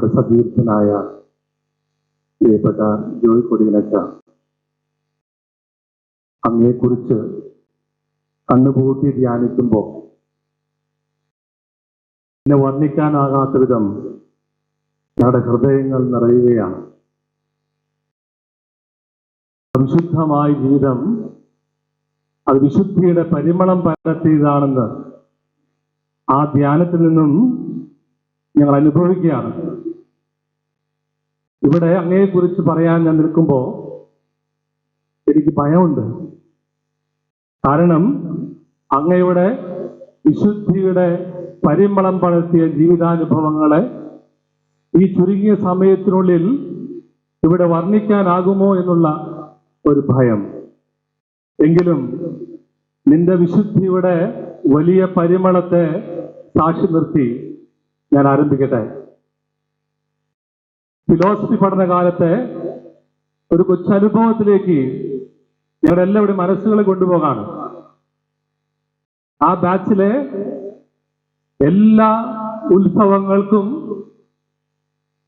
ഇവിടെ സതീർത്ഥനായ പ്രിയപ്പെട്ട ജോയ് കൊടിയിലച്ച അങ്ങയെക്കുറിച്ച് കണ്ണുപൂട്ടി ധ്യാനിക്കുമ്പോൾ എന്നെ വർണിക്കാനാകാത്ത വിധം ഞങ്ങളുടെ ഹൃദയങ്ങൾ നിറയുകയാണ്. വിശുദ്ധമായ ജീവിതം അത് വിശുദ്ധിയുടെ പരിമളം പരത്തിയതാണെന്ന് ആ ധ്യാനത്തിൽ നിന്നും ഞങ്ങൾ അനുഭവിക്കുകയാണ്. ഇവിടെ അങ്ങയെക്കുറിച്ച് പറയാൻ ഞാൻ നിൽക്കുമ്പോൾ എനിക്ക് ഭയമുണ്ട്. കാരണം അങ്ങയുടെ വിശുദ്ധിയുടെ പരിമളം പടർത്തിയ ജീവിതാനുഭവങ്ങളെ ഈ ചുരുങ്ങിയ സമയത്തിനുള്ളിൽ ഇവിടെ വർണിക്കാനാകുമോ എന്നുള്ള ഒരു ഭയം. എങ്കിലും നിന്റെ വിശുദ്ധിയുടെ വലിയ പരിമളത്തെ സാക്ഷി നിർത്തി ഞാൻ ആരംഭിക്കട്ടെ. ഫിലോസഫി പഠനകാലത്തെ ഒരു കൊച്ചനുഭവത്തിലേക്ക് ഞങ്ങളുടെ എല്ലാവരുടെയും മനസ്സുകളെ കൊണ്ടുപോകാണ്. ആ ബാച്ചിലെ എല്ലാ ഉത്സവങ്ങൾക്കും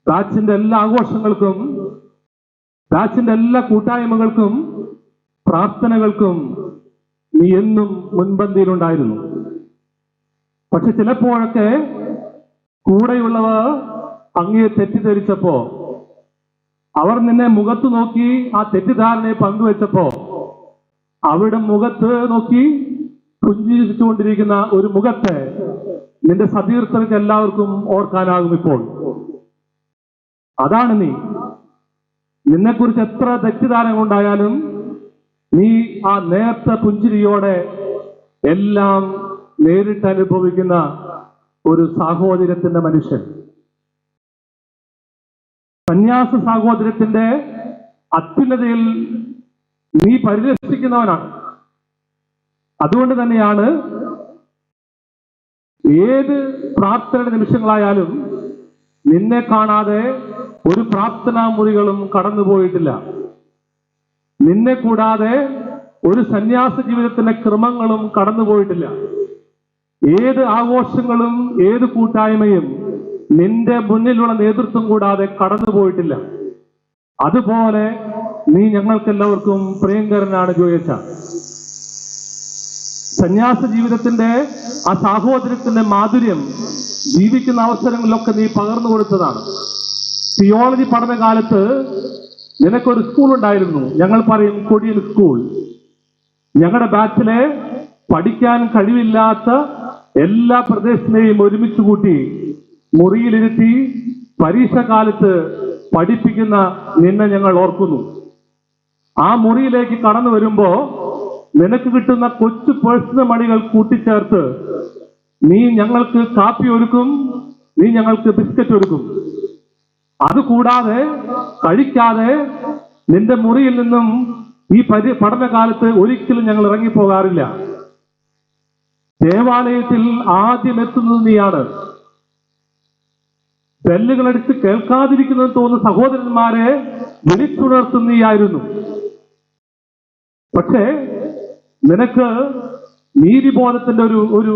ബാച്ചിന്റെ എല്ലാ ആഘോഷങ്ങൾക്കും ബാച്ചിന്റെ എല്ലാ കൂട്ടായ്മകൾക്കും പ്രാർത്ഥനകൾക്കും നീ എന്നും മുൻപന്തിയിലുണ്ടായിരുന്നു. പക്ഷെ ചിലപ്പോഴൊക്കെ കൂടെയുള്ളവർ അങ്ങയെ തെറ്റിദ്ധരിച്ചപ്പോ അവർ നിന്നെ മുഖത്ത് നോക്കി ആ തെറ്റിദ്ധാരണയെ പങ്കുവെച്ചപ്പോ അവിടെ മുഖത്ത് നോക്കി പുഞ്ചിരിച്ചുകൊണ്ടിരിക്കുന്ന ഒരു മുഖത്തെ നിന്റെ സതീർത്ഥർക്ക് എല്ലാവർക്കും ഓർക്കാനാകും ഇപ്പോൾ. അതാണ് നീ. നിന്നെക്കുറിച്ച് എത്ര തെറ്റിദ്ധാരണ ഉണ്ടായാലും നീ ആ നേർത്ത പുഞ്ചിരിയോടെ എല്ലാം നേരിട്ട് അനുഭവിക്കുന്ന ഒരു സാഹോദര്യത്തിന്റെ മനുഷ്യൻ. സന്യാസ സാഹോദര്യത്തിന്റെ അത്യുന്നതയിൽ നീ പരിരക്ഷിക്കുന്നവനാണ്. അതുകൊണ്ട് തന്നെയാണ് ഏത് പ്രാർത്ഥനയുടെ നിമിഷങ്ങളായാലും നിന്നെ കാണാതെ ഒരു പ്രാർത്ഥനാ മുറികളും കടന്നുപോയിട്ടില്ല നിന്നെ കൂടാതെ ഒരു സന്യാസ ജീവിതത്തിന്റെ ക്രമങ്ങളും കടന്നുപോയിട്ടില്ല ഏത് ആഘോഷങ്ങളും ഏത് കൂട്ടായ്മയും നിന്റെ മുന്നിലുള്ള നേതൃത്വം കൂടാതെ കടന്നുപോയിട്ടില്ല അതുപോലെ നീ ഞങ്ങൾക്കെല്ലാവർക്കും പ്രിയങ്കരനാണ് ജോയച്ച. സന്യാസ ജീവിതത്തിന്റെ ആ സാഹോദര്യത്തിന്റെ മാധുര്യം ജീവിക്കുന്ന അവസരങ്ങളിലൊക്കെ നീ പകർന്നു കൊടുത്തതാണ്. തിയോളജി പഠനകാലത്ത് നിനക്കൊരു സ്കൂൾ ഉണ്ടായിരുന്നു. ഞങ്ങൾ പറയും കൊടിയൻ സ്കൂൾ ഞങ്ങളുടെ ബാച്ചിലെ പഠിക്കാൻ കഴിവില്ലാത്ത എല്ലാ പ്രദേശത്തെയും ഒരുമിച്ച് കൂട്ടി മുറിയിലിരുത്തി പരീക്ഷ കാലത്ത് പഠിപ്പിക്കുന്ന നിന്നെ ഞങ്ങൾ ഓർക്കുന്നു. ആ മുറിയിലേക്ക് കടന്നു വരുമ്പോ നിനക്ക് കിട്ടുന്ന കൊച്ചു പേഴ്സണൽ മണികൾ കൂട്ടിച്ചേർത്ത് നീ ഞങ്ങൾക്ക് കാപ്പി ഒരുക്കും നീ ഞങ്ങൾക്ക് ബിസ്ക്കറ്റ് ഒരുക്കും. അതുകൂടാതെ കഴിക്കാതെ നിന്റെ മുറിയിൽ നിന്നും ഈ പരി പഠനകാലത്ത് ഒരിക്കലും ഞങ്ങൾ ഇറങ്ങിപ്പോകാറില്ല. ദേവാലയത്തിൽ ആദ്യം എത്തുന്നത് നീയാണ്. ബെല്ലുകളടിച്ച് കേൾക്കാതിരിക്കുന്നത് തോന്നുന്ന സഹോദരന്മാരെ വിളിച്ചുണർത്തുന്നയായിരുന്നു. പക്ഷേ നിനക്ക് നീതിബോധത്തിന്റെ ഒരു ഒരു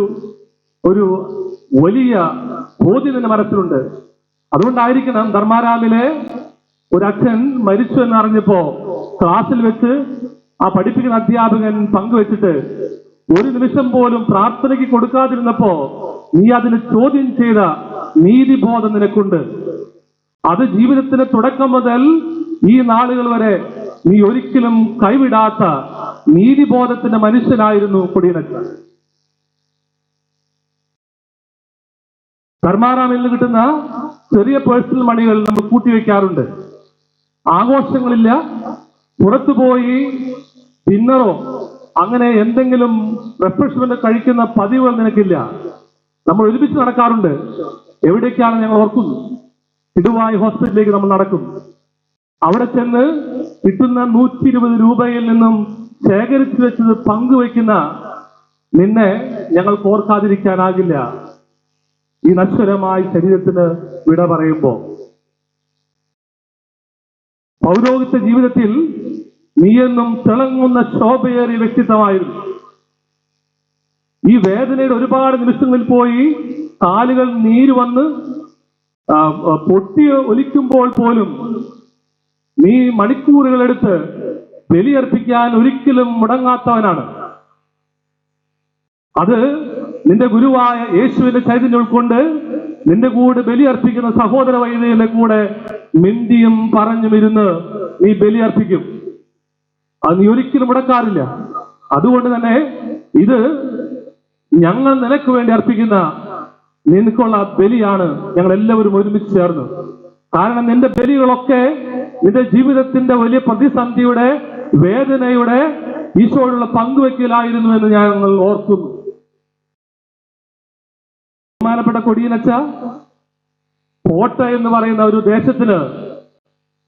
ഒരു വലിയ ബോധ്യം നിന്റെ മനസ്സിലുണ്ട്. അതുകൊണ്ടായിരിക്കണം ധർമാരാമിലെ ഒരു അച്ഛൻ മരിച്ചു എന്നറിഞ്ഞപ്പോ ക്ലാസ്സിൽ വെച്ച് ആ പഠിപ്പിക്കുന്ന അധ്യാപകൻ പങ്കുവെച്ചിട്ട് ഒരു നിമിഷം പോലും പ്രാർത്ഥനയ്ക്ക് കൊടുക്കാതിരുന്നപ്പോ നീ അതിന് ചോദ്യം ചെയ്ത നീതിബോധം നിനക്കുണ്ട്. അത് ജീവിതത്തിന്റെ തുടക്കം മുതൽ ഈ നാളുകൾ വരെ നീ ഒരിക്കലും കൈവിടാത്ത നീതിബോധത്തിന്റെ മനുഷ്യനായിരുന്നു കൊടിയനച്ചൻ ധർമാറാമിൽ നിന്ന് കിട്ടുന്ന ചെറിയ പേഴ്സണൽ മണികൾ നമ്മൾ കൂട്ടിവെക്കാറുണ്ട് ആഘോഷങ്ങളില്ല പുറത്തുപോയി ഡിന്നറോ അങ്ങനെ എന്തെങ്കിലും റിഫ്രഷ്മെന്റ് കഴിക്കുന്ന പതിവുകൾ നിനക്കില്ല. നമ്മൾ ഒരുമിച്ച് നടക്കാറുണ്ട്. എവിടേക്കാണ് ഞങ്ങൾ ഓർക്കുന്നു? ഇടുവായി ഹോസ്പിറ്റലിലേക്ക് നമ്മൾ നടക്കും. അവിടെ ചെന്ന് കിട്ടുന്ന നൂറ്റി ഇരുപത് രൂപയിൽ നിന്നും ശേഖരിച്ചു വെച്ചത് പങ്കുവെക്കുന്ന നിന്നെ ഞങ്ങൾ ഓർക്കാതിരിക്കാനാകില്ല. ഈ നശ്വരമായ ശരീരത്തിന് വിട പറയുമ്പോ പൗരോഹിത്യ ജീവിതത്തിൽ നീയെന്നും തിളങ്ങുന്ന ശോഭയേറിയ വ്യക്തിത്വമായിരുന്നു. ഈ വേദനയുടെ ഒരുപാട് നിമിഷങ്ങളിൽ പോയി കാലുകൾ നീര് വന്ന് പൊട്ടി ഒലിക്കുമ്പോൾ പോലും നീ മണിക്കൂറുകളെടുത്ത് ബലിയർപ്പിക്കാൻ ഒരിക്കലും മുടങ്ങാത്തവനാണ്. അത് നിന്റെ ഗുരുവായ യേശുവിന്റെ ചൈതന്യം ഉൾക്കൊണ്ട് നിന്റെ കൂടെ ബലിയർപ്പിക്കുന്ന സഹോദര വൈദ്യരുടെ കൂടെ മിണ്ടിയും പറഞ്ഞുമിരുന്ന് നീ ബലിയർപ്പിക്കും. അത് നീ ഒരിക്കലും മുടക്കാറില്ല. അതുകൊണ്ട് തന്നെ ഇത് ഞങ്ങൾ നിനക്ക് വേണ്ടി അർപ്പിക്കുന്ന നിനക്കുള്ള ബലിയാണ് ഞങ്ങൾ എല്ലാവരും ഒരുമിച്ച് ചേർന്ന്. കാരണം നിന്റെ ബലികളൊക്കെ നിന്റെ ജീവിതത്തിന്റെ വലിയ പ്രതിസന്ധിയുടെ വേദനയുടെ ഈശോയുള്ള പങ്കുവെക്കലായിരുന്നു എന്ന് ഞങ്ങൾ ഓർക്കുന്നു. ബഹുമാനപ്പെട്ട കൊടിയനച്ച കോട്ട എന്ന് പറയുന്ന ഒരു ദേശത്തിന്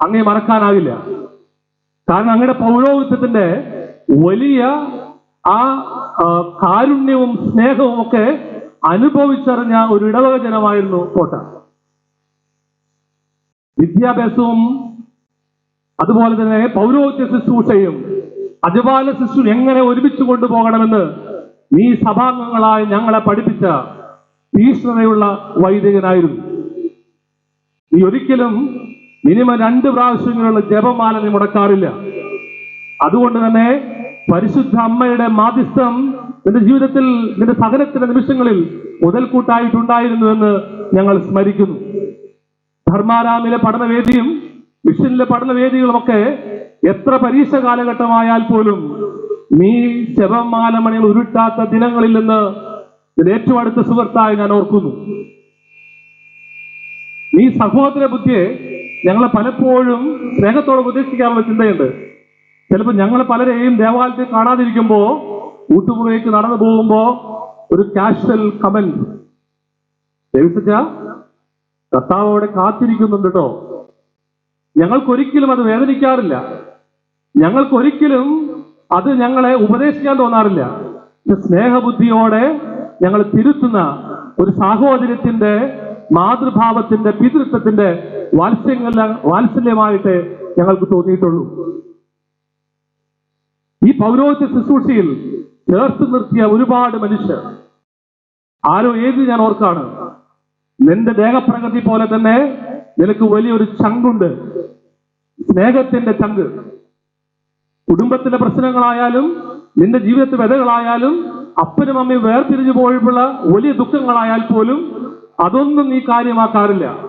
അങ്ങേ മറക്കാനാകില്ല കാരണം അങ്ങയുടെ പൗരോഹിത്യത്തിന്റെ വലിയ ആ ആ, കാരുണ്യവും സ്നേഹവും ഒക്കെ അനുഭവിച്ചറിഞ്ഞ ഒരു ഇടവക ജനമായിരുന്നു കോട്ട. വിദ്യാഭ്യാസവും അതുപോലെ തന്നെ പൗരോഹിത്യ ശുശ്രൂഷയും അജപാല ശിശു എങ്ങനെ ഒരുമിച്ച് കൊണ്ടുപോകണമെന്ന് നീ സഭാംഗങ്ങളായി ഞങ്ങളെ പഠിപ്പിച്ച തീഷ്ണതയുള്ള വൈദികനായിരുന്നു. നീ ഒരിക്കലും മിനിമം രണ്ട് പ്രാവശ്യങ്ങളുള്ള ജപമാല നീ മുടക്കാറില്ല. അതുകൊണ്ട് തന്നെ പരിശുദ്ധ അമ്മയുടെ മാധ്യസ്ഥം നിന്റെ ജീവിതത്തിൽ നിന്റെ സഹനത്തിന്റെ നിമിഷങ്ങളിൽ മുതൽക്കൂട്ടായിട്ടുണ്ടായിരുന്നുവെന്ന് ഞങ്ങൾ സ്മരിക്കുന്നു. ധർമാരാമിലെ പഠനവേദിയും മിഷനിലെ പഠനവേദികളുമൊക്കെ എത്ര പരീക്ഷ കാലഘട്ടമായാൽ പോലും നീ ജപമാല മണികൾ ഉരുട്ടാത്ത ദിനങ്ങളിൽ നിന്ന് ഏറ്റവും അടുത്ത സുഹൃത്തായി ഞാൻ ഓർക്കുന്നു. നീ സഹോദര ബുദ്ധിയെ ഞങ്ങളെ പലപ്പോഴും സ്നേഹത്തോടെ ഉപദേശിക്കാനുള്ള ചിന്തയുണ്ട്. ചിലപ്പോൾ ഞങ്ങൾ പലരെയും ദേവാലയത്തിൽ കാണാതിരിക്കുമ്പോൾ ഊട്ടുപുറയിലേക്ക് നടന്നു പോകുമ്പോൾ ഒരു കാഷ്വൽ കമന്റ് ദേവിസച്ച കർത്താവ് കാത്തിരിക്കുന്നുണ്ട് കേട്ടോ ഞങ്ങൾക്കൊരിക്കലും അത് വേദനിക്കാറില്ല. ഞങ്ങൾക്കൊരിക്കലും അത് ഞങ്ങളെ ഉപദേശിക്കാൻ തോന്നാറില്ല. സ്നേഹബുദ്ധിയോടെ ഞങ്ങൾ തിരുത്തുന്ന ഒരു സാഹോദര്യത്തിന്റെ മാതൃഭാവത്തിന്റെ പിതൃത്വത്തിന്റെ വാത്സല്യ വാത്സല്യമായിട്ട് ഞങ്ങൾക്ക് തോന്നിയിട്ടുള്ളൂ. ഈ പൗരോഹിത്യ ശുശ്രൂഷയിൽ ചേർത്ത് നിർത്തിയ ഒരുപാട് മനുഷ്യർ. ആരോ ഏത് ഞാൻ ഓർക്കാണ്. നിന്റെ ദേഹപ്രകൃതി പോലെ തന്നെ നിനക്ക് വലിയൊരു ചങ്കുണ്ട്. സ്നേഹത്തിന്റെ ചങ്ക്. കുടുംബത്തിന്റെ പ്രശ്നങ്ങളായാലും നിന്റെ ജീവിതത്തിൽ വിധകളായാലും അപ്പനും അമ്മയും വേർപിരിഞ്ഞു പോയിട്ടുള്ള വലിയ ദുഃഖങ്ങളായാൽ പോലും അതൊന്നും നീ കാര്യമാക്കാറില്ല.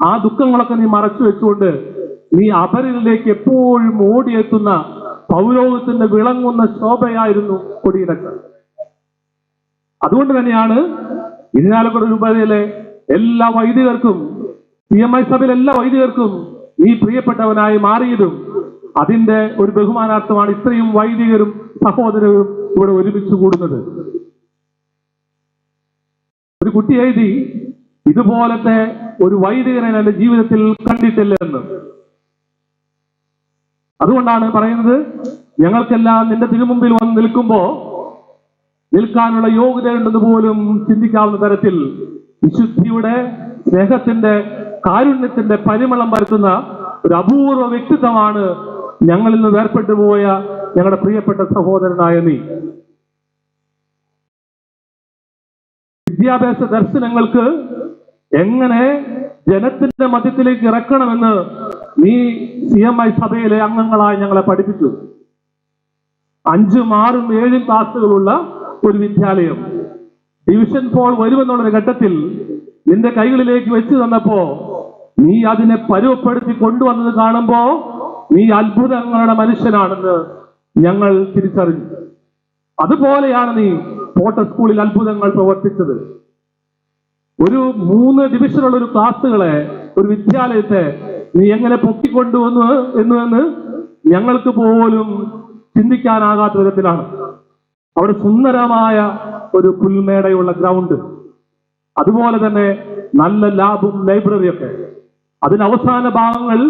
ആ ദുഃഖങ്ങളൊക്കെ നീ മറച്ചു വെച്ചുകൊണ്ട് നീ അപരനിലേക്ക് എപ്പോഴും ഓടിയെത്തുന്ന പൗരോഗത്തിന്റെ വിളങ്ങുന്ന ശോഭയായിരുന്നു കൊടിയിടക്ക്. അതുകൊണ്ട് തന്നെയാണ് ഇരിഞ്ഞാലക്കുട രൂപതയിലെ എല്ലാ വൈദികർക്കും പി എം ഐ സഭയിലെ എല്ലാ വൈദികർക്കും നീ പ്രിയപ്പെട്ടവനായി മാറിയതും അതിന്റെ ഒരു ബഹുമാനാർത്ഥമാണ് ഇത്രയും വൈദികരും സഹോദരരും ഇവിടെ ഒരുമിച്ച് കൂടുന്നത്. ഒരു കുട്ടി എഴുതി ഇതുപോലത്തെ ഒരു വൈദികനെ എന്റെ ജീവിതത്തിൽ കണ്ടിട്ടില്ല എന്ന്. അതുകൊണ്ടാണ് പറയുന്നത് ഞങ്ങൾക്കെല്ലാം നിന്റെ തിരുമുമ്പിൽ വന്ന് നിൽക്കുമ്പോ നിൽക്കാനുള്ള യോഗ്യതയുണ്ടെന്ന് പോലും ചിന്തിക്കാവുന്ന തരത്തിൽ വിശുദ്ധിയുടെ സ്നേഹത്തിന്റെ കാരുണ്യത്തിന്റെ പരിമളം പരത്തുന്ന ഒരു അപൂർവ വ്യക്തിത്വമാണ് ഞങ്ങളിൽ നിന്ന് വേർപെട്ടു പോയ ഞങ്ങളുടെ പ്രിയപ്പെട്ട സഹോദരനായ നീ. വിദ്യാഭ്യാസ ദർശനങ്ങൾക്ക് എങ്ങനെ ജനത്തിന്റെ മധ്യത്തിലേക്ക് ഇറക്കണമെന്ന് നീ സി എം ഐ സഭയിലെ അംഗങ്ങളായി ഞങ്ങളെ പഠിപ്പിച്ചു. അഞ്ചും ആറും ഏഴും ക്ലാസ്സുകളുള്ള ഒരു വിദ്യാലയം. ഡിവിഷൻ ഫോൾ വരുമെന്നുള്ളൊരു ഘട്ടത്തിൽ നിന്റെ കൈകളിലേക്ക് വെച്ചു തന്നപ്പോ നീ അതിനെ പരുവപ്പെടുത്തി കൊണ്ടുവന്നത് കാണുമ്പോ നീ അത്ഭുതങ്ങളുടെ മനുഷ്യനാണെന്ന് ഞങ്ങൾ തിരിച്ചറിഞ്ഞു. അതുപോലെയാണ് നീ പോട്ട സ്കൂളിൽ അത്ഭുതങ്ങൾ പ്രവർത്തിച്ചത്. ഒരു മൂന്ന് ഡിവിഷനുള്ള ഒരു ക്ലാസ്സുകളെ ഒരു വിദ്യാലയത്തെ നീ എങ്ങനെ പൊക്കിക്കൊണ്ടുവന്നു എന്ന് എന്ന് ഞങ്ങൾക്ക് പോലും ചിന്തിക്കാനാകാത്ത വിധത്തിലാണ്. അവിടെ സുന്ദരമായ ഒരു പുൽമേടയുള്ള ഗ്രൗണ്ട് അതുപോലെ തന്നെ നല്ല ലാബും ലൈബ്രറിയൊക്കെ അതിന് അവസാന ഭാഗങ്ങൾ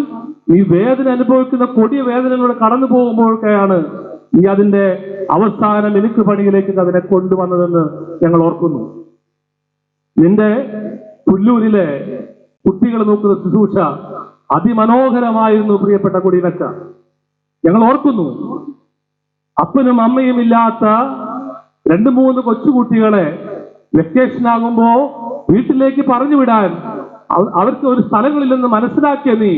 ഈ വേദന അനുഭവിക്കുന്ന കൊടിയ വേദനകളോട് കടന്നു പോകുമ്പോഴൊക്കെയാണ് നീ അതിന്റെ അവസാന മിനുക്ക് പണിയിലേക്ക് അതിനെ കൊണ്ടുവന്നതെന്ന് ഞങ്ങൾ ഓർക്കുന്നു. നിന്റെ പുല്ലൂരിലെ കുട്ടികൾ നോക്കുന്ന ശുശ്രൂഷ അതിമനോഹരമായിരുന്നു പ്രിയപ്പെട്ട കുടിയിലക്ക ഞങ്ങൾ ഓർക്കുന്നു അപ്പനും അമ്മയും ഇല്ലാത്ത രണ്ട് മൂന്ന് കൊച്ചുകുട്ടികളെ വെക്കേഷൻ ആകുമ്പോ വീട്ടിലേക്ക് പറഞ്ഞു വിടാൻ അവർക്ക് ഒരു സ്ഥലങ്ങളില്ലെന്ന് മനസ്സിലാക്കിയ നീ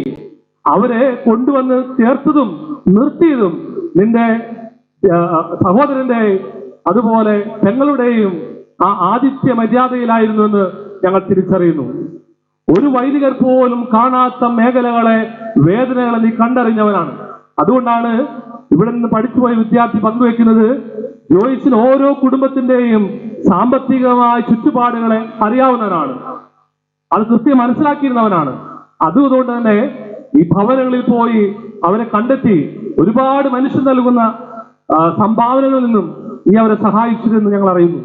അവരെ കൊണ്ടുവന്ന് ചേർത്തതും നിർത്തിയതും നിന്റെ സഹോദരന്റെ അതുപോലെ പെങ്ങളുടെയും ആ ആദിത്യ മര്യാദയിലായിരുന്നു എന്ന് ഞങ്ങൾ തിരിച്ചറിയുന്നു. ഒരു വൈദികർ പോലും കാണാത്ത മേഖലകളെ വേദനകളെ നീ കണ്ടറിഞ്ഞവനാണ്. അതുകൊണ്ടാണ് ഇവിടെ നിന്ന് പഠിച്ചുപോയ വിദ്യാർത്ഥി പങ്കുവെക്കുന്നത് ജോയിസിന് ഓരോ കുടുംബത്തിന്റെയും സാമ്പത്തികമായ ചുറ്റുപാടുകളെ അറിയാവുന്നവനാണ്. അത് കൃത്യം മനസ്സിലാക്കിയിരുന്നവനാണ്. അതുകൊണ്ട് തന്നെ ഈ ഭവനങ്ങളിൽ പോയി അവരെ കണ്ടെത്തി ഒരുപാട് മനുഷ്യൻ നൽകുന്ന സംഭാവനകളിൽ നിന്നും നീ അവരെ സഹായിച്ചിരുന്നു ഞങ്ങൾ അറിയുന്നു.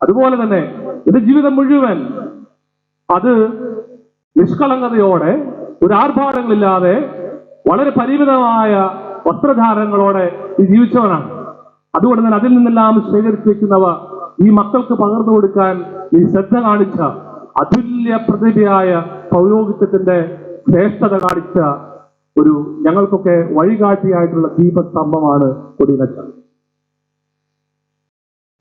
അതുപോലെ തന്നെ എന്റെ ജീവിതം മുഴുവൻ അത് നിഷ്കളങ്കതയോടെ ഒരു ആർഭാടങ്ങളില്ലാതെ വളരെ പരിമിതമായ വസ്ത്രധാരണങ്ങളോടെ ജീവിച്ചവനാണ്. അതുകൊണ്ട് തന്നെ അതിൽ നിന്നെല്ലാം ശേഖരിച്ചു വെക്കുന്നവ ഈ മക്കൾക്ക് പകർന്നു കൊടുക്കാൻ ഈ ശ്രദ്ധ കാണിച്ച അതുല്യ പ്രതിഭയായ പൗരോഹിത്യത്തിന്റെ ശ്രേഷ്ഠത കാണിച്ച ഒരു ഞങ്ങൾക്കൊക്കെ വഴികാട്ടിയായിട്ടുള്ള ദീപസ്തംഭമാണ് കൊടിനച്ച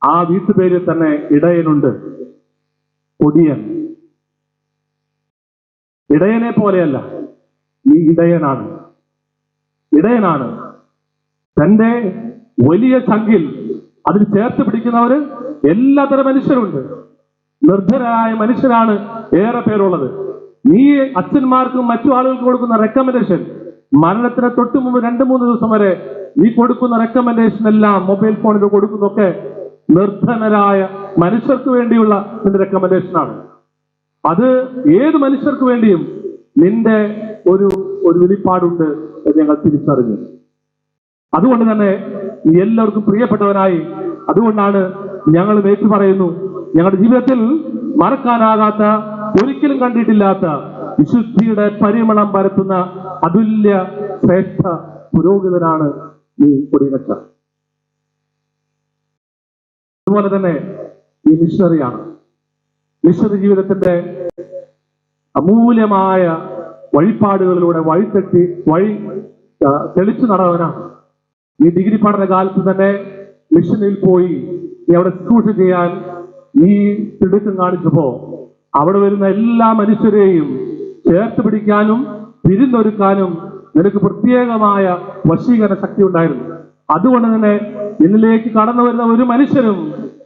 ആ വീട്ടുപേരിൽ തന്നെ ഇടയനുണ്ട് കൊടിയൻ ഇടയനെ പോലെയല്ല ഈ ഇടയനാണ്. ഇടയനാണ് തന്റെ വലിയ ചങ്കിൽ അതിൽ ചേർത്ത് പിടിക്കുന്നവര് എല്ലാത്തരം മനുഷ്യരുണ്ട്. നിർദ്ധരായ മനുഷ്യരാണ് ഏറെ പേരുള്ളത്. നീ അച്ഛന്മാർക്കും മറ്റു ആളുകൾക്കും കൊടുക്കുന്ന റെക്കമെൻഡേഷൻ മരണത്തിന് തൊട്ട് മുമ്പ് രണ്ട് മൂന്ന് ദിവസം വരെ നീ കൊടുക്കുന്ന റെക്കമെൻഡേഷൻ എല്ലാം മൊബൈൽ ഫോണിൽ കൊടുക്കുന്നതൊക്കെ നിർധനരായ മനുഷ്യർക്ക് വേണ്ടിയുള്ള നിന്റെ റെക്കമെൻഡേഷനാണ് അത് ഏത് മനുഷ്യർക്ക് വേണ്ടിയും നിന്റെ ഒരു ഒരു വെളിപ്പാടുണ്ട് ഞങ്ങൾ തിരിച്ചറിഞ്ഞു. അതുകൊണ്ട് തന്നെ എല്ലാവർക്കും പ്രിയപ്പെട്ടവനായി അതുകൊണ്ടാണ് ഞങ്ങൾ ഏറ്റു പറയുന്നു ഞങ്ങളുടെ ജീവിതത്തിൽ മറക്കാനാകാത്ത ഒരിക്കലും കണ്ടിട്ടില്ലാത്ത വിശുദ്ധിയുടെ പരിമളം പരത്തുന്ന അതുല്യ ശ്രേഷ്ഠ പുരോഹിതനാണ് ഈ കൊടിയനച്ച അതുപോലെ തന്നെ ഈ മിഷണറിയാണ്. മിഷണറി ജീവിതത്തിന്റെ അമൂല്യമായ വഴിപാടുകളിലൂടെ വഴിത്തെട്ടി വഴി തെളിച്ചു നടവനാണ് ഈ ഡിഗ്രി പഠന കാലത്ത് തന്നെ മിഷനിൽ പോയി അവിടെ ശുശ്രൂഷ ചെയ്യാൻ ഈ തിടുക്കം കാണിച്ചപ്പോ അവിടെ വരുന്ന എല്ലാ മനുഷ്യരെയും ചേർത്ത് പിടിക്കാനും വിരുന്നൊരുക്കാനും നിനക്ക് പ്രത്യേകമായ വശീകരണ ശക്തി ഉണ്ടായിരുന്നു. അതുകൊണ്ട് തന്നെ നിന്നിലേക്ക് കടന്നു വരുന്ന ഒരു മനുഷ്യനും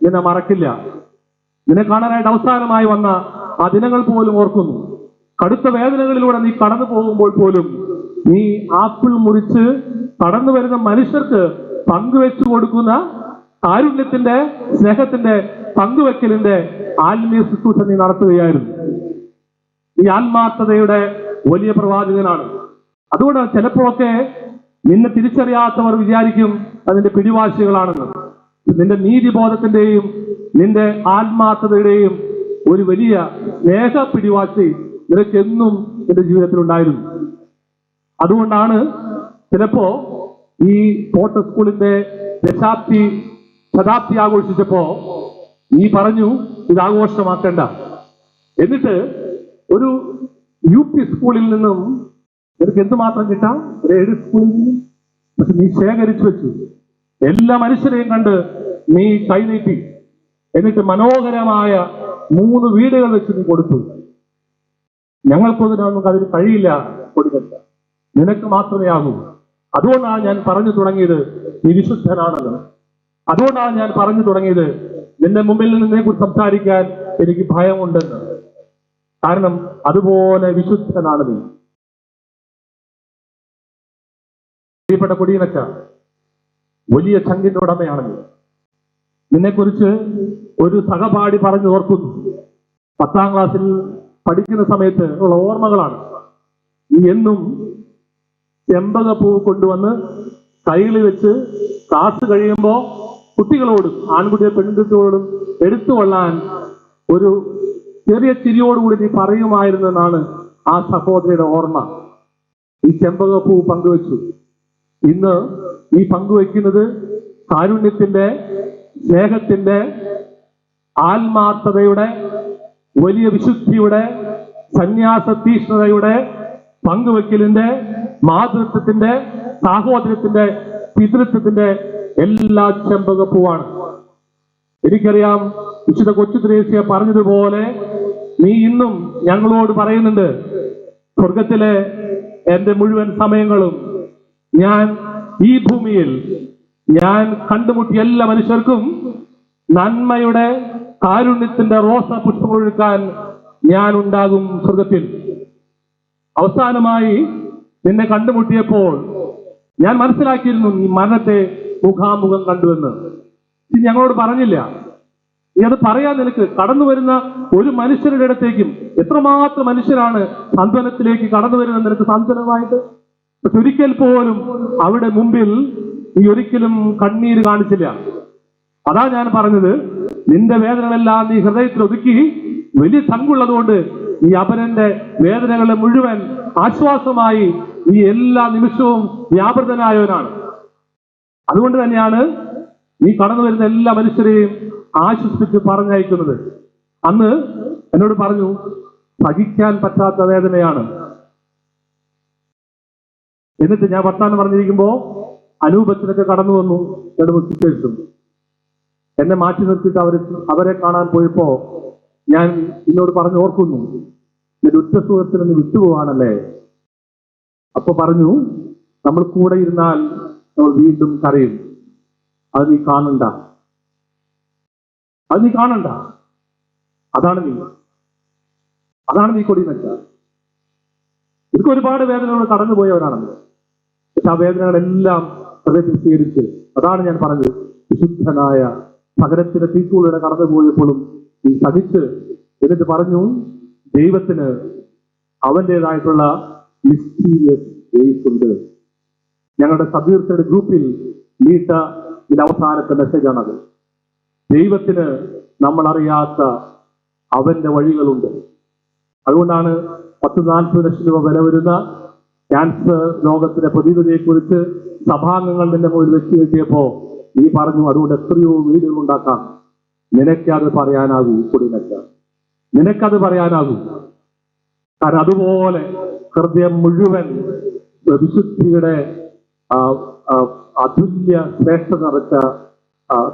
നിന്നെ മറക്കില്ല. നിന്നെ കാണാനായിട്ട് അവസാനമായി വന്ന ആ ദിനങ്ങൾ പോലും ഓർക്കുന്നു. കടുത്ത വേദനകളിലൂടെ നീ കടന്നു പോകുമ്പോൾ പോലും നീ ആപ്പിൾ മുറിച്ച് കടന്നു വരുന്ന മനുഷ്യർക്ക് പങ്കുവെച്ചു കൊടുക്കുന്ന കാരുണ്യത്തിന്റെ സ്നേഹത്തിന്റെ പങ്കുവെക്കലിന്റെ ആത്മീയ ശുശ്രൂഷ നീ നടത്തുകയായിരുന്നു. ഈ ആത്മാർത്ഥതയുടെ വലിയ പ്രവാചകനാണ്. അതുകൊണ്ട് ചിലപ്പോഴൊക്കെ നിന്നെ തിരിച്ചറിയാത്തവർ വിചാരിക്കും അതിന്റെ പിടിവാശികളാണെന്ന്. നിന്റെ നീതിബോധത്തിന്റെയും നിന്റെ ആത്മാർത്ഥതയുടെയും ഒരു വലിയ സ്നേഹ പിടിവാശി നിനക്കെന്നും എന്റെ ജീവിതത്തിൽ ഉണ്ടായിരുന്നു അതുകൊണ്ടാണ് ചിലപ്പോ ഈ കോട്ട സ്കൂളിന്റെ ദശാബ്ദി ശതാബ്ദി ആഘോഷിച്ചപ്പോ നീ പറഞ്ഞു ഇത് ആഘോഷമാക്കേണ്ട. എന്നിട്ട് ഒരു യു പി സ്കൂളിൽ നിന്നും നിനക്ക് എന്തുമാത്രം കിട്ടാം? ഒരു ഏഴ് സ്കൂളിൽ പക്ഷെ നീ ശേഖരിച്ചു വെച്ചു. എല്ലാ മനുഷ്യരെയും കണ്ട് നീ കൈനീട്ടി എന്നിട്ട് മനോഹരമായ മൂന്ന് വീടുകൾ വെച്ച് നീ കൊടുത്തു. ഞങ്ങൾക്കൊന്നും നമുക്ക് അതിന് കഴിയില്ല കൊടുക്കത്ത നിനക്ക് മാത്രമേ ആകൂ. അതുകൊണ്ടാണ് ഞാൻ പറഞ്ഞു തുടങ്ങിയത് നീ വിശുദ്ധനാണെന്ന്. അതുകൊണ്ടാണ് ഞാൻ പറഞ്ഞു തുടങ്ങിയത് നിന്റെ മുമ്പിൽ നിന്നെ കുറിച്ച് സംസാരിക്കാൻ എനിക്ക് ഭയമുണ്ടെന്ന്. കാരണം അതുപോലെ വിശുദ്ധനാണ് നീ. പ്രിയപ്പെട്ട കൊടിയനച്ച വലിയ ചങ്കിന്റെ ഉടമയാണ് നിന്നെക്കുറിച്ച് ഒരു സഹപാഠി പറഞ്ഞു ഓർക്കുന്നു. പത്താം ക്ലാസ്സിൽ പഠിക്കുന്ന സമയത്ത് ഉള്ള ഓർമ്മകളാണ്. നീ എന്നും ചെമ്പകപ്പൂ കൊണ്ടുവന്ന് കയ്യിൽ വെച്ച് ക്ലാസ് കഴിയുമ്പോൾ കുട്ടികളോടും ആൺകുട്ടിയെ പെൺകുട്ടികളോടും എടുത്തുകൊള്ളാൻ ഒരു ചെറിയ ചിരിയോടുകൂടി നീ പറയുമായിരുന്നെന്നാണ് ആ സഹോദരിയുടെ ഓർമ്മ. ഈ ചെമ്പകപ്പൂ പങ്കുവച്ചു. ഇന്ന് ഈ പങ്കുവയ്ക്കുന്നത് കാരുണ്യത്തിന്റെ സ്നേഹത്തിന്റെ ആത്മാർത്ഥതയുടെ വലിയ വിശുദ്ധിയുടെ സന്യാസ തീഷ്ണതയുടെ പങ്കുവെക്കലിന്റെ മാതൃത്വത്തിന്റെ സാഹോദര്യത്തിന്റെ പിതൃത്വത്തിന്റെ എല്ലാ ചെമ്പകപ്പൂവാണ്. എനിക്കറിയാം വിശുദ്ധ കൊച്ചു ത്രേസ്യ പറഞ്ഞതുപോലെ നീ ഇന്നും ഞങ്ങളോട് പറയുന്നുണ്ട് സ്വർഗത്തിലെ എന്റെ മുഴുവൻ സമയങ്ങളും ഞാൻ ഈ ഭൂമിയിൽ ഞാൻ കണ്ടുമുട്ടിയ എല്ലാ മനുഷ്യർക്കും നന്മയുടെ കാരുണ്യത്തിന്റെ റോസ പുഷ്പമൊഴുക്കാൻ ഞാൻ ഉണ്ടാകും സ്വർഗത്തിൽ അവസാനമായി നിന്നെ കണ്ടുമുട്ടിയപ്പോൾ ഞാൻ മനസ്സിലാക്കിയിരുന്നു നീ മരണത്തെ മുഖാമുഖം കണ്ടുവെന്ന്. ഇത് ഞങ്ങളോട് പറഞ്ഞില്ല. നീ അത് പറയാൻ നിനക്ക് കടന്നു വരുന്ന ഒരു മനുഷ്യരുടെ അടുത്തേക്കും എത്രമാത്രം മനുഷ്യരാണ് സന്തനത്തിലേക്ക് കടന്നു വരുന്നത് നിനക്ക് സാന്ത്വനമായിട്ട് ഒരിക്കൽ പോലും അവിടെ മുമ്പിൽ നീ ഒരിക്കലും കണ്ണീര് കാണിച്ചില്ല. അതാ ഞാൻ പറഞ്ഞത് നിന്റെ വേദനകളെല്ലാം നീ ഹൃദയത്തിൽ ഒതുക്കി വലിയ തങ്കുള്ളതുകൊണ്ട് നീ അപരന്റെ വേദനകളെ മുഴുവൻ ആശ്വാസമായി നീ എല്ലാ നിമിഷവും വ്യാപൃതനായവനാണ്. അതുകൊണ്ട് തന്നെയാണ് നീ കടന്നു വരുന്ന എല്ലാ മനുഷ്യരെയും ആശ്വസിപ്പിച്ച് പറഞ്ഞയക്കുന്നത്. അന്ന് എന്നോട് പറഞ്ഞു സഹിക്കാൻ പറ്റാത്ത വേദനയാണ്. എന്നിട്ട് ഞാൻ വർത്താനം പറഞ്ഞിരിക്കുമ്പോ അനൂപത്തിനൊക്കെ കടന്നു വന്നു രണ്ട് സിസ്റ്റേഴ്സും എന്നെ മാറ്റി നിർത്തിയിട്ട് അവരെ അവരെ കാണാൻ പോയപ്പോ ഞാൻ എന്നോട് പറഞ്ഞു ഓർക്കുന്നു എന്റെ ഉറ്റ സുഹൃത്തിൽ നിന്ന് വിട്ടുപോവാണല്ലേ? അപ്പൊ പറഞ്ഞു നമ്മൾ കൂടെ ഇരുന്നാൽ നമ്മൾ വീണ്ടും കരയും. അത് നീ കാണണ്ട. അത് നീ കാണണ്ട. അതാണ് നീ. അതാണ് നീ കൊടി വെച്ച എനിക്ക് ഒരുപാട് വേദനകൾ കടന്നുപോയവരാണല്ലോ. പക്ഷെ ആ വേദനകളെല്ലാം ഹൃദയത്തിൽ സ്വീകരിച്ച് അതാണ് ഞാൻ പറഞ്ഞത്. വിശുദ്ധനായ സകലത്തിന്റെ തീക്കൂടെ കടന്നുപോയപ്പോഴും ഈ സഹിച്ച് എന്നിട്ട് പറഞ്ഞു ദൈവത്തിന് അവന്റേതായിട്ടുള്ള മിസ്റ്റീരിയസ് വേസ് ഉണ്ട്. ഞങ്ങളുടെ സബീർത്തയുടെ ഗ്രൂപ്പിൽ നീട്ട ഇതിന്റെ അവസാനത്തെ മെസ്സേജാണത് ദൈവത്തിന് നമ്മൾ അറിയാത്ത അവന്റെ വഴികളുണ്ട്. അതുകൊണ്ടാണ് പത്ത് നാൽപ്പത് ലക്ഷം രൂപ വില വരുന്ന ക്യാൻസർ രോഗത്തിന്റെ പ്രതിവിധിയെക്കുറിച്ച് സഭാംഗങ്ങൾ നിന്റെ മുകളിൽ വെച്ച് കിട്ടിയപ്പോ നീ പറഞ്ഞു അതുകൊണ്ട് എത്രയോ വീടുകൾ ഉണ്ടാക്കാം. നിനക്കത് പറയാനാകൂ കുടിനക്ക. നിനക്കത് പറയാനാകൂ. കാരണം അതുപോലെ ഹൃദയം മുഴുവൻ വിശുദ്ധിയുടെ അതുല്യ ശ്രേഷ്ഠ നിറച്ച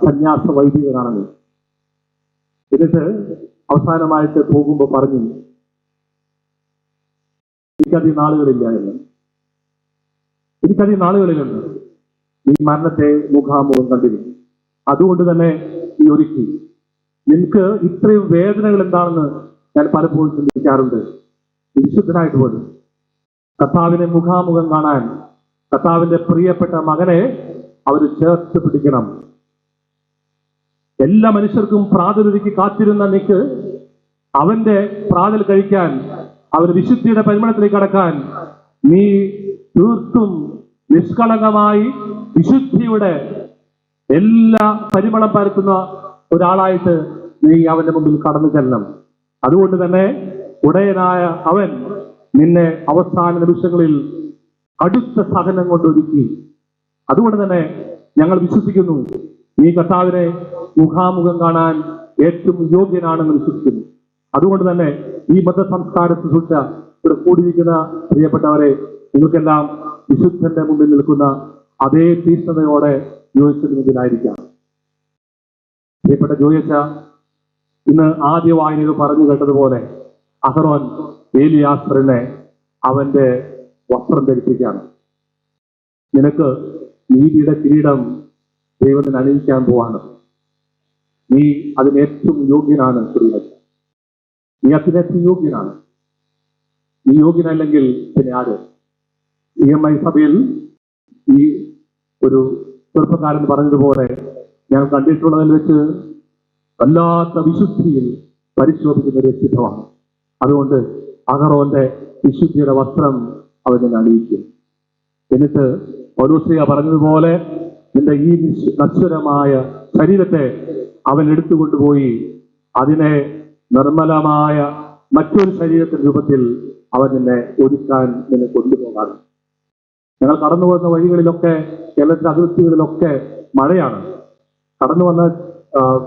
സന്യാസ വൈദികനാണെന്ന് എന്നിട്ട് അവസാനമായിട്ട് പോകുമ്പോ പറഞ്ഞു എനിക്കധികം നാളുകളില്ല എന്ന് എനിക്കധികം നാളുകളിലുണ്ട്. ഈ മരണത്തെ മുഖാമുഖം കണ്ടിരുന്നു. അതുകൊണ്ട് തന്നെ ഈ ഒരുക്കി. എനിക്ക് ഇത്രയും വേദനകൾ എന്താണെന്ന് ഞാൻ പലപ്പോഴും ചിന്തിക്കാറുണ്ട്. വിശുദ്ധനായിട്ട് പോലും. കർത്താവിനെ മുഖാമുഖം കാണാൻ കർത്താവിന്റെ പ്രിയപ്പെട്ട മകനെ അവർ ചേർത്ത് പിടിക്കണം. എല്ലാ മനുഷ്യർക്കും പ്രാതലൊരുക്കി കാത്തിരുന്ന നിക്ക് അവന്റെ പ്രാതൽ കഴിക്കാൻ അവന് വിശുദ്ധിയുടെ പരിമളത്തിലേക്ക് കടക്കാൻ നീ തീർത്തും നിഷ്കളങ്കമായി വിശുദ്ധിയുടെ എല്ലാ പരിമളം പരത്തുന്ന ഒരാളായിട്ട് നീ അവന്റെ മുമ്പിൽ കടന്നു ചെല്ലണം. അതുകൊണ്ട് തന്നെ ഉടയനായ അവൻ നിന്നെ അവസാന നിമിഷങ്ങളിൽ അടുത്ത സഹനം കൊണ്ടൊരുക്കി. അതുകൊണ്ട് തന്നെ ഞങ്ങൾ വിശ്വസിക്കുന്നു നീ കർത്താവിനെ മുഖാമുഖം കാണാൻ ഏറ്റവും യോഗ്യനാണെന്ന് വിശ്വസിക്കുന്നു. അതുകൊണ്ട് തന്നെ ഈ മതസംസ്കാര ശുശ്രൂഷ ഇവിടെ കൂടിയിരിക്കുന്ന പ്രിയപ്പെട്ടവരെ നിങ്ങൾക്കെല്ലാം വിശുദ്ധന്റെ മുമ്പിൽ നിൽക്കുന്ന അതേ തീഷ്ണതയോടെ യോജിച്ചതിനെതിരായിരിക്കാം പ്രിയപ്പെട്ട ജോയച്ച ഇന്ന് ആദ്യ വായനയിൽ പറഞ്ഞു കേട്ടതുപോലെ അഹറോൻ ഏലിയാസ്റിനെ അവന്റെ വസ്ത്രം ധരിപ്പിക്കുകയാണ്. നിനക്ക് നീതിയുടെ കിരീടം ദൈവത്തിന് അണിയിക്കാൻ പോവാണ്. നീ അതിന് ഏറ്റവും യോഗ്യനാണ് ശ്രീലക്ഷ്മ നീ അതിനേറ്റവും യോഗ്യനാണ്. നീ യോഗ്യനല്ലെങ്കിൽ പിന്നെ ആര്? സി എം ഐ സഭയിൽ ഈ ഒരു ചെറുപ്പക്കാരൻ പറഞ്ഞതുപോലെ ഞാൻ കണ്ടിട്ടുള്ളതിൽ വെച്ച് വല്ലാത്ത വിശുദ്ധിയിൽ പരിശോധിക്കുന്ന വ്യക്തിത്വമാണ്. അതുകൊണ്ട് അഹറോന്റെ വിശുദ്ധിയുടെ വസ്ത്രം അവനെ അണിയിക്കും. എന്നിട്ട് പൗലോസ്ലിയ പറഞ്ഞതുപോലെ നിന്റെ ഈ നിശ്- നശ്വരമായ ശരീരത്തെ അവൻ എടുത്തുകൊണ്ടുപോയി അതിനെ നിർമ്മലമായ മറ്റൊരു ശരീരത്തിന്റെ രൂപത്തിൽ അവൻ നിന്നെ ഒരുക്കാൻ നിന്നെ കൊണ്ടുപോകാൻ ഞങ്ങൾ കടന്നു പോകുന്ന വഴികളിലൊക്കെ കേരളത്തിലെ അതിർത്തികളിലൊക്കെ മഴയാണ്. കടന്നു വന്ന ആ,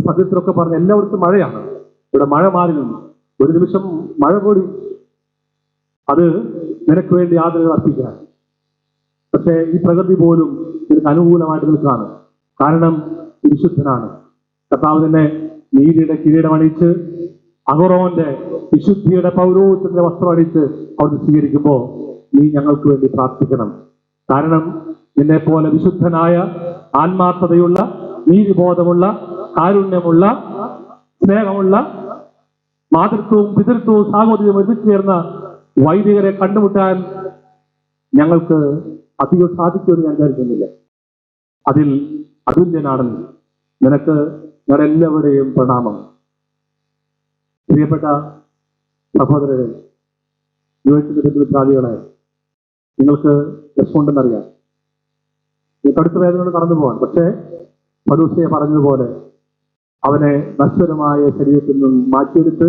സദ്യത്തിലൊക്കെ പറഞ്ഞ എല്ലായിടത്തും മഴയാണ്. ഇവിടെ മഴ മാറി നിന്നു. ഒരു നിമിഷം മഴ കൂടി. അത് നിനക്ക് വേണ്ടി ആദരവ് അർപ്പിക്കാൻ പക്ഷേ ഈ പ്രകൃതി പോലും നിനക്ക് അനുകൂലമായിട്ട് നിൽക്കുകയാണ്. കാരണം വിശുദ്ധനാണ്. കർത്താവ് തന്നെ നീതിയുടെ കിരീടമണിയിച്ച് അഹുറോന്റെ വിശുദ്ധിയുടെ പൗരോഹിത്യത്തിന്റെ വസ്ത്രം അവിടെ സ്വീകരിക്കുമ്പോൾ നീ ഞങ്ങൾക്ക് വേണ്ടി പ്രാർത്ഥിക്കണം. കാരണം നിന്നെ പോലെ വിശുദ്ധനായ ആത്മാർത്ഥതയുള്ള നീതിബോധമുള്ള കാരുണ്യമുള്ള സ്നേഹമുള്ള മാതൃത്വവും പിതൃത്വവും സാഹോദര്യവും എത്തിച്ചേർന്ന വൈദികരെ കണ്ടുമുട്ടാൻ ഞങ്ങൾക്ക് അധികം സാധിക്കുമെന്ന് ഞാൻ കരുതുന്നില്ല. അതിൽ അതുല്യനാണെന്ന് നിനക്ക് ഞാൻ എല്ലാവരുടെയും പ്രണാമം. പ്രിയപ്പെട്ട സഹോദരരെ യുവത്തിന്റെ ബന്ധുവിദ്യാർത്ഥികളെ നിങ്ങൾക്ക് വിഷമുണ്ടെന്നറിയാം ഈ കടുത്ത വേദന കടന്നു പോകാൻ. പക്ഷേ പരൂസയെ പറഞ്ഞതുപോലെ അവനെ നശ്വരമായ ശരീരത്തിൽ നിന്നും മാറ്റിയെടുത്ത്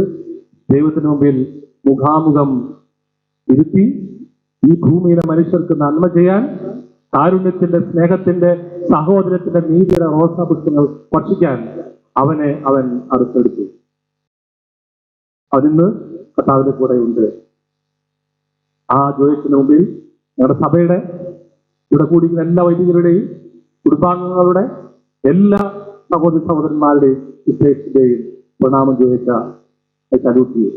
ദൈവത്തിന് മുമ്പിൽ മുഖാമുഖം ഇരുത്തി ഈ ഭൂമിയിലെ മനുഷ്യർക്ക് നന്മ ചെയ്യാൻ കാരുണ്യത്തിന്റെ സ്നേഹത്തിന്റെ സഹോദരത്തിന്റെ നീതിയുടെ റോസാപുഷ്പങ്ങൾ ഭക്ഷിക്കാൻ അവനെ അവൻ അടുത്തെടുത്തു അവനിന്ന് കർത്താവിന്റെ കൂടെ ഉണ്ട് ആ ജോയത്തിന് മുമ്പിൽ ഞങ്ങളുടെ സഭയുടെ ഇവിടെ കൂടിയിരിക്കുന്ന എല്ലാ വൈദികരുടെയും കുടുംബാംഗങ്ങളുടെ എല്ലാ സഹോദര സഹോദരന്മാരുടെയും വിശേഷത്തിന്റെയും പ്രണാമം ചോദിച്ച സല്യൂട്ട് ചെയ്യും